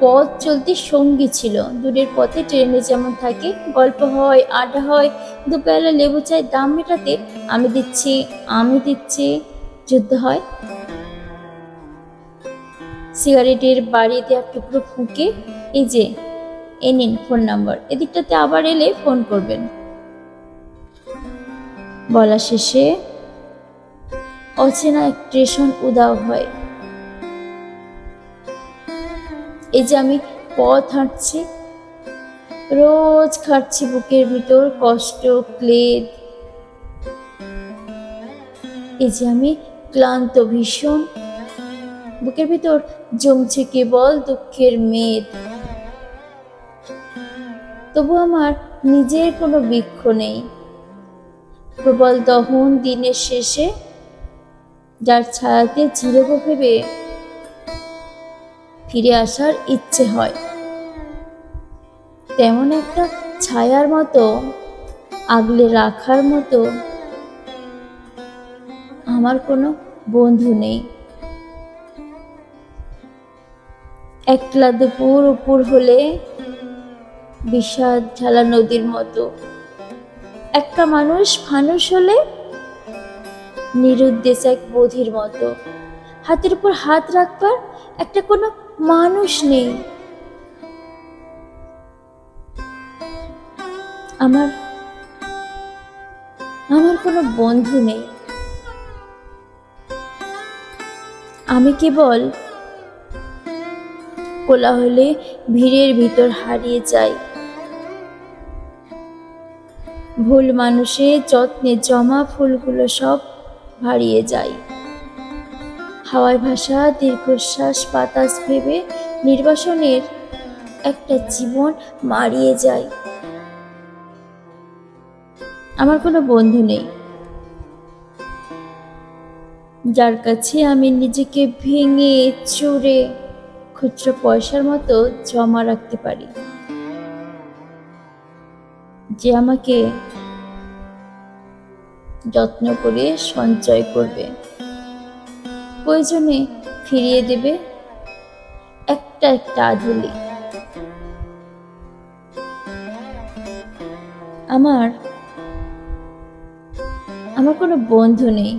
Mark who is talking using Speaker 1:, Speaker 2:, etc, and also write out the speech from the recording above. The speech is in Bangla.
Speaker 1: পথ চলতে সঙ্গী ছিল। দূরের পথে ট্রেনে যেমন থাকে, গল্প হয়, আড্ডা হয় দুবেলা লেবু চায় দাম মেটাতে আমি দিচ্ছি আমি দিচ্ছি, যুদ্ধ হয়। সিগারেটের বাড়িতে এক টুকরো ফুঁকে, এই যে, এ নিন ফোন নাম্বার এদিকটাতে আবার এলে ফোন করবেন। বলা শেষে অচেনা এক স্টেশন উদাও হয়। এই যে আমি পথ হাঁটছি, রোজ খাটছি বুকের ভিতর কষ্ট, ক্লেদ। এই যে আমি ক্লান্ত, ভীষণ, বুকের ভিতর জমছে কেবল দুঃখের মেদ। তবু আমার নিজের কোনো বৃক্ষ নেই। প্রবল দহন দিনের শেষে, যার ছায়াতে জিরব ভেবে ফিরে আসার ইচ্ছে হয়। তেমন একটা ছায়ার মতো, আগলে রাখার মতো আমার কোনো বন্ধু নেই। একলা দুপুর উপর হলে বিষাদ ঝালা নদীর মতো। একটা মানুষ ফানুষ হলে নিরুদ্দেশ এক বোধির মতো। হাতের উপর হাত রাখবার একটা কোনো মানুষ নেই। আমার আমার কোনো বন্ধু নেই। আমি কেবল কোলাহলে ভিড়ের ভিতর হারিয়ে যাই। ভুল মানুষের যত্নে জমা ফুলগুলো সব হারিয়ে যায় হাওয়ায় ভাষা, দীর্ঘশ্বাস, বাতাস ভেবে নির্বাসনের একটা জীবন মারিয়ে যায়। আমার কোনো বন্ধু নেই। যার কাছে আমি নিজেকে ভেঙে, চুরে, খুচরো পয়সার মতো জমা রাখতে পারি। যে আমাকে যত্ন করে সঞ্চয় করবে। প্রয়োজনে ফিরিয়ে দেবে একটা একটা আধুলি আমার আমার কোনো বন্ধু নেই।